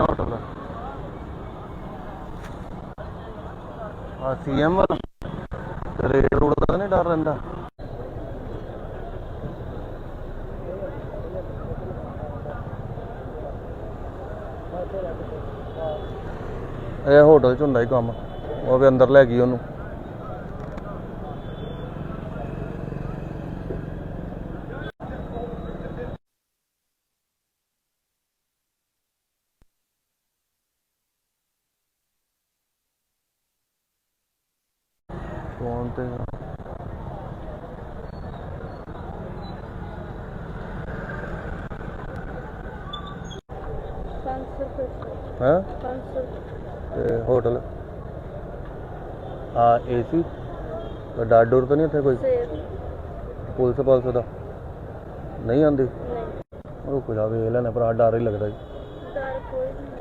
Hotel ਆ CM ਵਾਲਾ। Raid road ਦਾ ਨਹੀਂ ਡਰ ਰਹਿੰਦਾ। ਇਹ ਹੋਟਲ ਚ ਹੁੰਦਾ ਹੀ ਕੰਮ। ਉਹ ਵੀ ਅੰਦਰ ਲੈ ਗਈ ਉਹਨੂੰ। ਫੋਨ ਤੇ। ਹੈ? ਤੇ ਹੋਟਲ। ਆ ਏਸੀ ਤੇ ਡਰ ਡੋਰ ਤਾਂ ਨਹੀਂ ਇੱਥੇ ਕੋਈ? ਪੁਲਿਸ ਪਾਲਸ ਦਾ। ਨਹੀਂ ਆਂਦੀ ਨਹੀਂ। ਰੁਕ ਜਾ ਵੇਖ ਲੈਣਾ ਭਰਾ ਡਰ ਹੀ ਲੱਗਦਾ ਜੀ। ਕੋਈ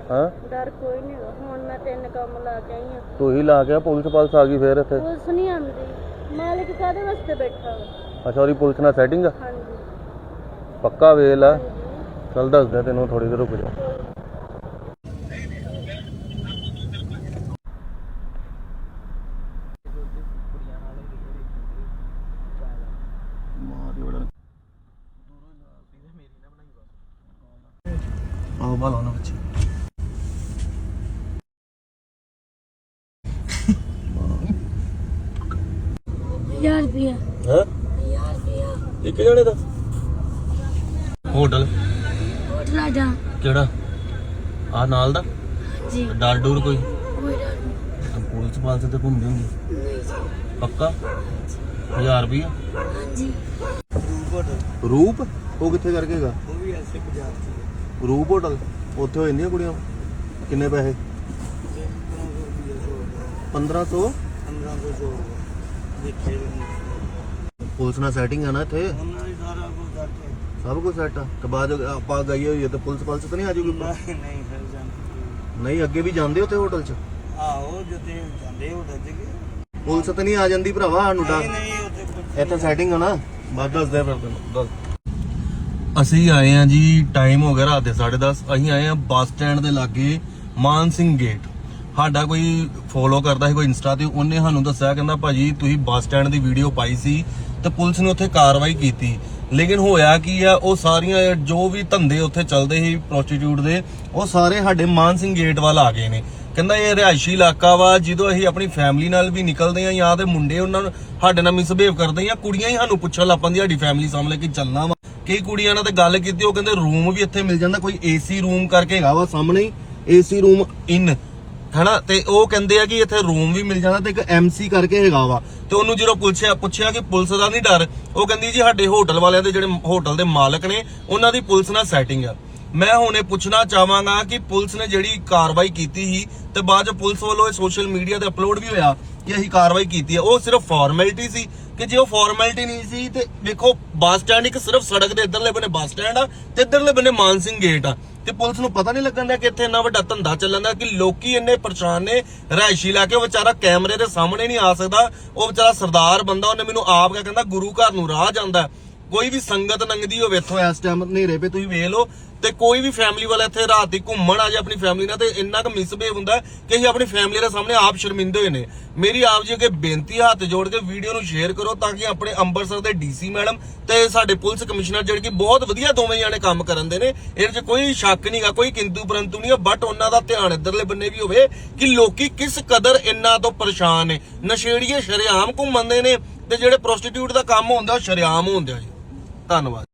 ਹਾਂ? ਡਰ ਕੋਈ ਨਹੀਂ। ਹੁਣ ਮੈਂ ਤਿੰਨ ਕੰਮ ਲਾ ਕੇ ਆਈ ਹਾਂ। ਤੂੰ ਹੀ ਲਾ ਕੇ ਪੁਲਿਸ ਪਾਲਸ ਆ ਗਈ ਫੇਰ ਇੱਥੇ? ਪੁਲਿਸ ਨਹੀਂ ਆਉਂਦੀ। ਮਾਲਕ ਕਾਦੇ ਵਾਸਤੇ ਬੈਠਾ ਵਾ? ਅੱਛਾ ਉਹਦੀ ਪੁਲਿਸ ਨਾਲ ਸੈਟਿੰਗ ਆ? ਹਾਂਜੀ। ਪੱਕਾ ਵੇਖ ਲੈ ਚੱਲ ਦੱਸਦਾ ਤੈਨੂੰ ਥੋੜੀ ਦੇਰ ਰੁਕ ਜਾ। ਆਹ ਬਾਲਾ ਨਾ ਬੱਚੀ ਯਾਰ ਰੁਪਿਆ ਹੈ? ਯਾਰ ਰੁਪਿਆ ਇੱਕ ਜਣੇ ਦਾ? ਹੋਟਲ? ਹੋਟਲ ਆ ਜਾ ਕਿਹੜਾ? ਆ ਨਾਲ ਦਾ? ਜੀ ਡਰ ਡੂਰ ਕੋਈ? ਕੋਈ ਡਰ ਨਹੀਂ ਪੁਲਿਸ ਪਾਲਸ ਤੇ ਘੁੰਮਦੀ ਹੁੰਦੀ। ਨਹੀਂ ਜੀ। ਪੱਕਾ? 1000 ਰੁਪਇਆ? ਹਾਂਜੀ। ਰੂਪ? ਉਹ ਕਿੱਥੇ ਕਰਕੇ ਹੈਗਾ? ਉਹ ਵੀ ਐਸੇ ਪੰਜਾਬ ਚ ਰੂਪ ਹੋਟਲ? ਉੱਥੇ ਹੋ ਜਾਂਦੀਆਂ ਕੁੜੀਆਂ? ਕਿੰਨੇ ਪੈਸੇ? 1500 1500 ਜੋ ਦੇਖੇ ਪੁਲਿਸ ਨਾਲ ਸੈਟਿੰਗ ਆ ਨਾ ਇੱਥੇ? ਉਹਨਾਂ ਨੇ ਸਾਰਾ ਕੁਝ ਕਰਕੇ ਸਭ ਕੁਝ ਸੈੱਟ ਆ। ਤੇ ਬਾਅਦ ਚੋਂ ਆਪਾਂ ਗਈ ਹੋਈ ਹੈ ਤੇ ਪੁਲਿਸ ਪੁਲਿਸ ਤਾਂ ਨਹੀਂ ਆ ਜੂਗੀ ਨਹੀਂ ਨਹੀਂ ਫਿਰ ਜਾਂਦੇ ਨਹੀਂ ਅੱਗੇ ਵੀ ਜਾਂਦੇ ਉੱਥੇ ਹੋਟਲ 'ਚ? ਆਹੋ ਜਿੱਤੇ ਜਾਂਦੇ ਉਹ ਦੱਜ ਗਏ ਪੁਲਿਸ ਤਾਂ ਨਹੀਂ ਆ ਜਾਂਦੀ ਭਰਾਵਾ ਸਾਨੂੰ ਨਹੀਂ ਡਰ ਇੱਥੇ ਸੈਟਿੰਗ ਆ ਨਾ। ਬਾਅਦ ਦੱਸ ਦੇ ਫਿਰ ਤੈਨੂੰ ਦੱਸ। ਅਸੀਂ ਆਏ ਆ ਜੀ ਟਾਈਮ ਹੋ ਗਿਆ ਰਾਤ ਦੇ 10:30 ਅਸੀਂ ਆਏ ਆ ਬੱਸ ਸਟੈਂਡ ਦੇ ਲਾਗੇ ਮਾਨ ਸਿੰਘ ਗੇਟ ਸਾਡਾ ਕੋਈ ਫੋਲੋ ਕਰਦਾ ਸੀ, ਕੋਈ ਇੰਸਟਾ ਤੇ, ਉਹਨੇ ਸਾਨੂੰ ਦੱਸਿਆ, ਕਹਿੰਦਾ ਭਾਜੀ ਤੁਸੀਂ ਬੱਸ ਸਟੈਂਡ ਦੀ ਵੀਡੀਓ ਪਾਈ ਸੀ ਤੇ ਪੁਲਿਸ ਨੇ ਉੱਥੇ ਕਾਰਵਾਈ ਕੀਤੀ। ਲੇਕਿਨ ਹੋਇਆ ਕੀ ਆ, ਉਹ ਸਾਰੀਆਂ ਜੋ ਵੀ ਧੰਦੇ ਉੱਥੇ ਚੱਲਦੇ ਸੀ ਪ੍ਰੋਸਟੀਟਿਊਟ ਦੇ, ਉਹ ਸਾਰੇ ਸਾਡੇ ਮਾਨ ਸਿੰਘ ਗੇਟ ਵੱਲ ਆ ਗਏ ਨੇ। ਕਹਿੰਦਾ ਇਹ ਰਿਹਾਇਸ਼ੀ ਇਲਾਕਾ ਵਾ, ਜਦੋਂ ਅਸੀਂ ਆਪਣੀ ਫੈਮਿਲੀ ਨਾਲ ਵੀ ਨਿਕਲਦੇ ਆ ਜਾਂ ਤੇ ਮੁੰਡੇ ਉਹਨਾਂ ਨੂੰ ਸਾਡੇ ਨਾਲ ਮਿਸਬਿਹੇਵ ਕਰਦੇ ਆ ਕੁੜੀਆਂ ਹੀ ਸਾਨੂੰ ਪੁੱਛਣ ਲੱਗ ਪੈਂਦੀਆਂ ਸਾਡੀ ਫੈਮਿਲੀ ਸਾਹਮਣੇ ਕਿ ਚੱਲਣਾ ਵਾ। ਕਈ ਕੁੜੀਆਂ ਨਾਲ ਤੇ ਗੱਲ ਕੀਤੀ, ਉਹ ਕਹਿੰਦੇ ਰੂਮ ਵੀ ਇੱਥੇ ਮਿਲ ਜਾਂਦਾ, ਕੋਈ ਏਸੀ ਰੂਮ ਕਰਕੇ ਹੈਗਾ ਵਾ ਸਾਹਮਣੇ ਏਸੀ ਰੂਮ ਇਨ ਹਨਾ? ਤੇ ਉਹ ਕਹਿੰਦੇ ਆ ਕਿ ਇੱਥੇ ਰੂਮ ਵੀ ਮਿਲ ਜਾਂਦਾ ਤੇ ਇੱਕ ਐਮਸੀ ਕਰਕੇ ਹੈਗਾ ਵਾ। ਤੇ ਉਹਨੂੰ ਜਦੋਂ ਪੁੱਛਿਆ ਪੁੱਛਿਆ ਕਿ ਪੁਲਿਸ ਦਾ ਨਹੀਂ ਡਰ, ਉਹ ਕਹਿੰਦੀ ਜੀ ਸਾਡੇ ਹੋਟਲ ਵਾਲਿਆਂ ਦੇ ਜਿਹੜੇ ਹੋਟਲ ਦੇ ਮਾਲਕ ਨੇ, ਉਹਨਾਂ ਦੀ ਪੁਲਿਸ ਨਾਲ ਸੈਟਿੰਗ ਆ। ਮੈਂ ਹੁਣ ਪੁੱਛਣਾ ਚਾਹਾਂਗਾ ਕਿ ਪੁਲਿਸ ਨੇ ਜਿਹੜੀ ਕਾਰਵਾਈ ਕੀਤੀ ਸੀ ਤੇ ਬਾਅਦ ਚ ਪੁਲਿਸ ਵੱਲੋਂ ਇਹ ਸੋਸ਼ਲ ਮੀਡੀਆ ਤੇ ਅਪਲੋਡ ਵੀ ਹੋਇਆ ਕਿ ਅਸੀਂ ਕਾਰਵਾਈ ਕੀਤੀ ਹੈ ਉਹ ਸਿਰਫ ਫਾਰਮੈਲਿਟੀ ਸੀ ਕਿ ਜੇ ਉਹ ਫਾਰਮੈਲਿਟੀ ਨਹੀਂ ਸੀ ਤੇ ਦੇਖੋ, ਬੱਸ ਸਟੈਂਡ ਇੱਕ ਸਿਰਫ ਸੜਕ ਦੇ ਇਧਰਲੇ ਬੰਨੇ ਬੱਸ ਸਟੈਂਡ ਆ ਤੇ ਇੱਧਰਲੇ ਬੰਨੇ ਮਾਨ ਸਿੰਘ ਗੇਟ ਆ। ਤੇ ਪੁਲਿਸ ਨੂੰ ਪਤਾ ਨਹੀਂ ਲੱਗਣ ਦਾ ਕਿ ਇੱਥੇ ਇੰਨਾ ਵੱਡਾ ਧੰਦਾ ਚੱਲਣ ਦਾ, ਕਿ ਲੋਕੀ ਇੰਨੇ ਪਰੇਸ਼ਾਨ ਨੇ, ਰਿਹਾਇਸ਼ੀ ਲਾ ਕੇ ਉਹ ਵਿਚਾਰਾ ਕੈਮਰੇ ਦੇ ਸਾਹਮਣੇ ਨਹੀਂ ਆ ਸਕਦਾ, ਉਹ ਵਿਚਾਰਾ ਸਰਦਾਰ ਬੰਦਾ, ਉਹਨੇ ਮੈਨੂੰ ਆਪ ਕਹਿੰਦਾ, ਗੁਰੂ ਘਰ ਨੂੰ ਰਾਹ ਜਾਂਦਾ। ਕੋਈ ਵੀ ਸੰਗਤ ਲੰਘਦੀ ਹੋਵੇ ਇੱਥੋਂ ਇਸ ਟਾਈਮ ਹਨੇਰੇ 'ਤੇ, ਤੁਸੀਂ ਵੇਖ ਲਓ। ਤੇ ਕੋਈ ਵੀ ਫੈਮਿਲੀ ਵਾਲਾ ਇੱਥੇ ਰਾਤ ਦੀ ਘੁੰਮਣ ਆ ਜਾ ਆਪਣੀ ਫੈਮਿਲੀ ਨਾਲ, ਤੇ ਇੰਨਾ ਕੁ ਮਿਸਬਿਹੇਵ ਹੁੰਦਾ ਕਿ ਅਸੀਂ ਆਪਣੀ ਫੈਮਿਲੀ ਦੇ ਸਾਹਮਣੇ ਆਪ ਸ਼ਰਮਿੰਦੇ ਹੋਏ ਨੇ। ਮੇਰੀ ਆਪ ਜੀ ਅੱਗੇ ਬੇਨਤੀ ਹੱਥ ਜੋੜ ਕੇ ਵੀਡੀਓ ਨੂੰ ਸ਼ੇਅਰ ਕਰੋ ਤਾਂ ਕਿ ਆਪਣੇ ਅੰਮ੍ਰਿਤਸਰ ਦੇ ਡੀਸੀ ਮੈਡਮ ਤੇ ਸਾਡੇ ਪੁਲਿਸ ਕਮਿਸ਼ਨਰ ਜਿਹੜੇ ਕਿ ਬਹੁਤ ਵਧੀਆ ਦੋਵੇਂ ਜਾਣੇ ਕੰਮ ਕਰਨ ਦੇ ਨੇ, ਇਹਦੇ 'ਚ ਕੋਈ ਸ਼ੱਕ ਨਹੀਂਗਾ ਕੋਈ ਕਿੰਤੂ ਪਰੰਤੂ ਨਹੀਂ ਬਟ ਉਹਨਾਂ ਦਾ ਧਿਆਨ ਇੱਧਰਲੇ ਬੰਨੇ ਵੀ ਹੋਵੇ ਕਿ ਲੋਕੀ ਕਿਸ ਕਦਰ ਇੰਨਾ ਤੋਂ ਪਰੇਸ਼ਾਨ ਨੇ। ਨਸ਼ੇੜੀਏ ਸ਼ਰੇਆਮ ਘੁੰਮਦੇ ਨੇ ਤੇ ਜਿਹੜੇ ਪ੍ਰੋਸਟੀਟਿਊਟ ਦਾ ਕੰਮ ਹੁੰਦਾ, ਉਹ ਸ਼ਰੇਆਮ ਹੁੰਦਾ ਜੀ। ਧੰਨਵਾਦ।